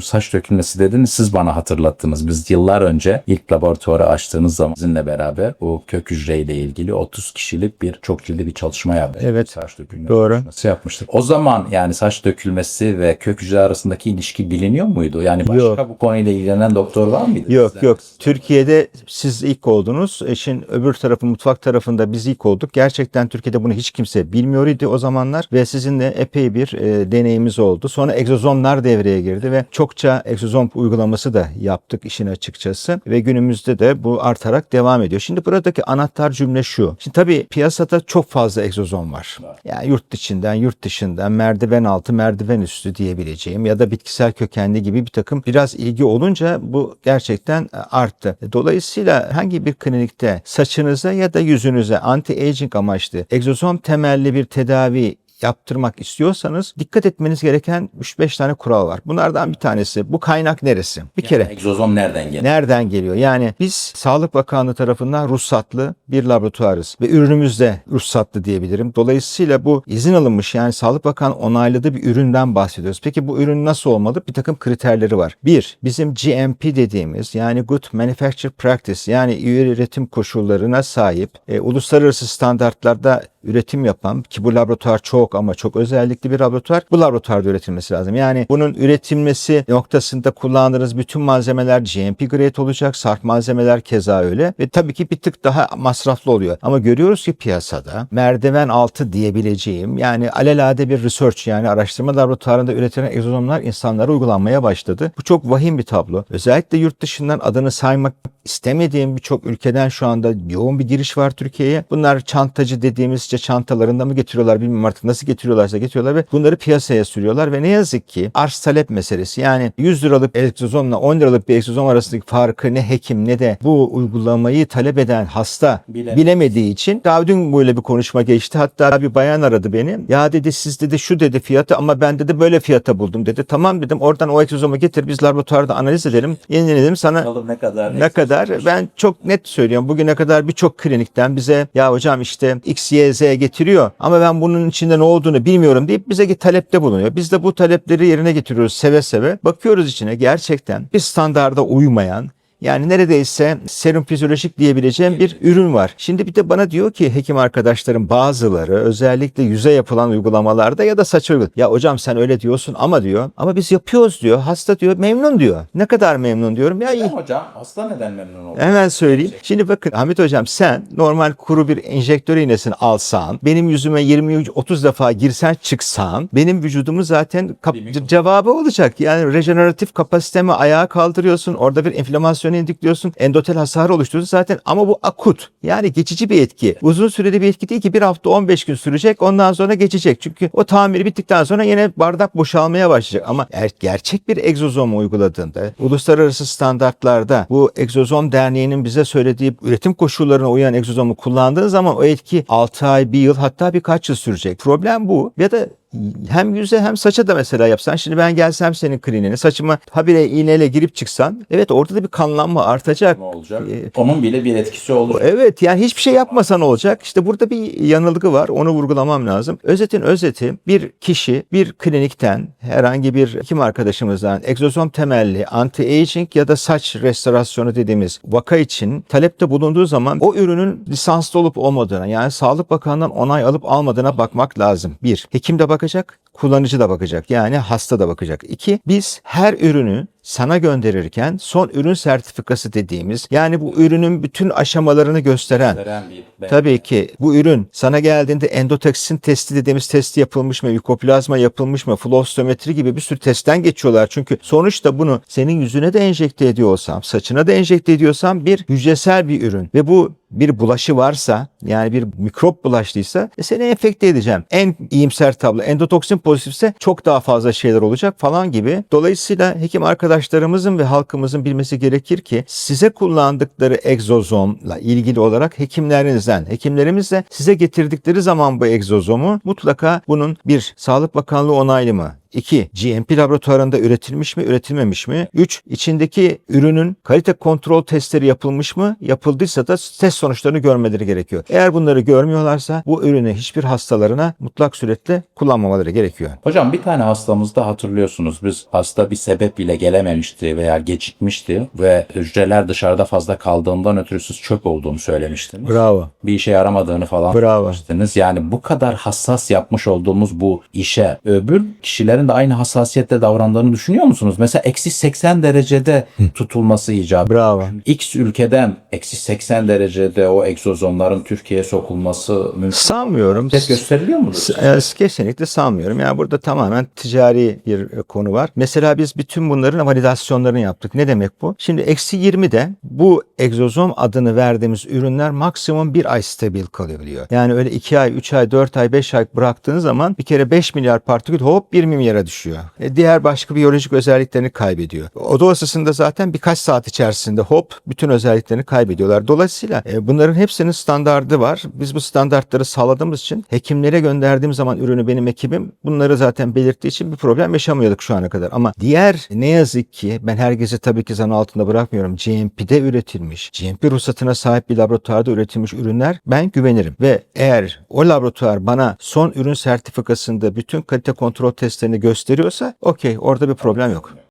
Saç dökülmesi dediniz siz bana hatırlattınız. Biz yıllar önce ilk laboratuvarı açtığınız zaman sizinle beraber o kök hücreyle ilgili 30 kişilik bir çok cildi bir çalışma yaptık. Evet. Saç dökülmesi Doğru. yapmıştık. O zaman yani saç dökülmesi ve kök hücre arasındaki ilişki biliniyor muydu? Yani başka Yok. bu konuyla ilgilenen doktor var mıydı? Yok sizden? yok. Türkiye'de siz ilk oldunuz. İşin öbür tarafı mutfak tarafında biz ilk olduk. Gerçekten Türkiye'de bunu hiç kimse bilmiyor idi o zamanlar ve sizinle epey bir e, deneyimiz oldu. Sonra egzozomlar devreye girdi ve çokça egzozom uygulaması da yaptık işin açıkçası ve günümüzde de bu artarak devam ediyor. Şimdi buradaki anahtar cümle şu. Şimdi tabii piyasada çok fazla egzozom var. Yani yurt içinden, yurt dışından, merdiven altı, merdiven üstü diyebileceğim ya da bitkisel kökenli gibi bir takım biraz ilgi olunca bu gerçekten e, arttı. Dolayısıyla hangi bir klinikte saçınıza ya da yüzünüze anti-aging amaçlı egzozom temelli bir tedavi yaptırmak istiyorsanız dikkat etmeniz gereken 3-5 tane kural var. Bunlardan bir tanesi bu kaynak neresi? Bir Yani kere egzozom nereden geliyor? Nereden geliyor? Yani biz Sağlık Bakanlığı tarafından ruhsatlı bir laboratuvarız ve ürünümüz de ruhsatlı diyebilirim. Dolayısıyla bu izin alınmış yani Sağlık Bakanı onayladığı bir üründen bahsediyoruz. Peki bu ürün nasıl olmalı? Bir takım kriterleri var. Bir, bizim GMP dediğimiz yani Good Manufacture Practice yani iyi üretim koşullarına sahip e, uluslararası standartlarda üretim yapan ki bu laboratuvar çok ama çok özellikli bir laboratuvar. Bu laboratuvarda üretilmesi lazım. Yani bunun üretilmesi noktasında kullandığınız bütün malzemeler GMP grade olacak. Sarf malzemeler keza öyle. Ve tabii ki bir tık daha masraflı oluyor. Ama görüyoruz ki piyasada merdiven altı diyebileceğim yani alelade bir research yani araştırma laboratuvarında üretilen egzozomlar insanlara uygulanmaya başladı. Bu çok vahim bir tablo. Özellikle yurt dışından adını saymak istemediğim birçok ülkeden şu anda yoğun bir giriş var Türkiye'ye. Bunlar çantacı dediğimiz işte çantalarında mı getiriyorlar bilmiyorum artık nasıl getiriyorlarsa getiriyorlar ve bunları piyasaya sürüyorlar ve ne yazık ki arz talep meselesi yani 100 liralık egzozomla 10 liralık bir egzozom arasındaki farkı ne hekim ne de bu uygulamayı talep eden hasta Bilemez. bilemediği için daha dün böyle bir konuşma geçti. Hatta bir bayan aradı beni. Ya dedi siz dedi şu dedi fiyatı ama ben dedi böyle fiyata buldum dedi. Tamam dedim oradan o egzozomu getir biz laboratuvarda analiz edelim. Yeniledim sana Bakalım ne kadar ne kadar ben çok net söylüyorum. Bugüne kadar birçok klinikten bize ya hocam işte X, Y, Z getiriyor ama ben bunun içinde ne olduğunu bilmiyorum deyip bize talepte bulunuyor. Biz de bu talepleri yerine getiriyoruz seve seve. Bakıyoruz içine gerçekten bir standarda uymayan yani neredeyse serum fizyolojik diyebileceğim bir ürün var. Şimdi bir de bana diyor ki hekim arkadaşlarım bazıları özellikle yüze yapılan uygulamalarda ya da saç uygulamalarda. Ya hocam sen öyle diyorsun ama diyor. Ama biz yapıyoruz diyor. Hasta diyor memnun diyor. Ne kadar memnun diyorum. Ya Neden hocam? Hasta neden memnun oldu? Hemen söyleyeyim. Şimdi bakın Hamit Hocam sen normal kuru bir enjektör iğnesini alsan, benim yüzüme 20-30 defa girsen çıksan, benim vücudumu zaten cevabı olacak. Yani rejeneratif kapasitemi ayağa kaldırıyorsun. Orada bir enflamasyon indikliyorsun. Endotel hasar oluşturuyorsun zaten ama bu akut. Yani geçici bir etki. Uzun süreli bir etki değil ki bir hafta 15 gün sürecek ondan sonra geçecek. Çünkü o tamiri bittikten sonra yine bardak boşalmaya başlayacak. Ama eğer gerçek bir egzozom uyguladığında uluslararası standartlarda bu egzozom derneğinin bize söylediği üretim koşullarına uyan egzozomu kullandığın zaman o etki 6 ay, 1 yıl hatta birkaç yıl sürecek. Problem bu. Ya da hem yüze hem saça da mesela yapsan. Şimdi ben gelsem senin kliniğine saçıma habire iğneyle girip çıksan. Evet orada da bir kanlanma artacak. Ne olacak? Ee, Onun bile bir etkisi olur. Evet yani hiçbir şey yapmasan olacak. İşte burada bir yanılgı var. Onu vurgulamam lazım. Özetin özeti bir kişi bir klinikten herhangi bir hekim arkadaşımızdan egzozom temelli anti-aging ya da saç restorasyonu dediğimiz vaka için talepte bulunduğu zaman o ürünün lisanslı olup olmadığına yani Sağlık Bakanı'ndan onay alıp almadığına bakmak lazım. Bir, hekim de bakacak, kullanıcı da bakacak. Yani hasta da bakacak. İki, biz her ürünü sana gönderirken son ürün sertifikası dediğimiz yani bu ürünün bütün aşamalarını gösteren bir Tabii ki bu ürün sana geldiğinde endotoksin testi dediğimiz testi yapılmış mı, mikoplazma yapılmış mı, flostometri gibi bir sürü testten geçiyorlar. Çünkü sonuçta bunu senin yüzüne de enjekte ediyorsam, saçına da enjekte ediyorsam bir hücresel bir ürün ve bu bir bulaşı varsa yani bir mikrop bulaştıysa e, seni enfekte edeceğim. En iyimser tablo endotoksin pozitifse çok daha fazla şeyler olacak falan gibi. Dolayısıyla hekim arkadaşlarımızın ve halkımızın bilmesi gerekir ki size kullandıkları egzozomla ilgili olarak hekimlerinizden, hekimlerimiz de size getirdikleri zaman bu egzozomu mutlaka bunun bir Sağlık Bakanlığı onaylı mı? 2. GMP laboratuvarında üretilmiş mi, üretilmemiş mi? 3. içindeki ürünün kalite kontrol testleri yapılmış mı? Yapıldıysa da test sonuçlarını görmeleri gerekiyor. Eğer bunları görmüyorlarsa bu ürünü hiçbir hastalarına mutlak suretle kullanmamaları gerekiyor. Hocam bir tane hastamızda hatırlıyorsunuz biz hasta bir sebep ile gelememişti veya gecikmişti ve hücreler dışarıda fazla kaldığından ötürü siz çöp olduğunu söylemiştiniz. Bravo. Bir işe yaramadığını falan Bravo. söylemiştiniz. Yani bu kadar hassas yapmış olduğumuz bu işe öbür kişilerin de aynı hassasiyetle davrandığını düşünüyor musunuz? Mesela eksi 80 derecede tutulması icap. Bravo. X ülkeden eksi 80 derecede o egzozomların Türkiye'ye sokulması mümkün. Sanmıyorum. Test gösteriliyor mudur? E, Kesinlikle sanmıyorum. Yani burada tamamen ticari bir konu var. Mesela biz bütün bunların validasyonlarını yaptık. Ne demek bu? Şimdi eksi 20'de bu egzozom adını verdiğimiz ürünler maksimum bir ay stabil kalabiliyor. Yani öyle 2 ay, 3 ay, 4 ay, 5 ay bıraktığınız zaman bir kere 5 milyar partikül hop 1 milyara düşüyor. E, diğer başka biyolojik özelliklerini kaybediyor. Oda ısısında zaten birkaç saat içerisinde hop bütün özelliklerini kaybediyorlar. Dolayısıyla e, bunların hepsinin standardı var. Biz bu standartları sağladığımız için hekimlere gönderdiğim zaman ürünü benim ekibim bunları zaten belirttiği için bir problem yaşamıyorduk şu ana kadar. Ama diğer ne yazık ki ben herkesi tabii ki zan altında bırakmıyorum. GMP'de üretilmiş, GMP ruhsatına sahip bir laboratuvarda üretilmiş ürünler ben güvenirim. Ve eğer o laboratuvar bana son ürün sertifikasında bütün kalite kontrol testlerini gösteriyorsa okey orada bir problem yok.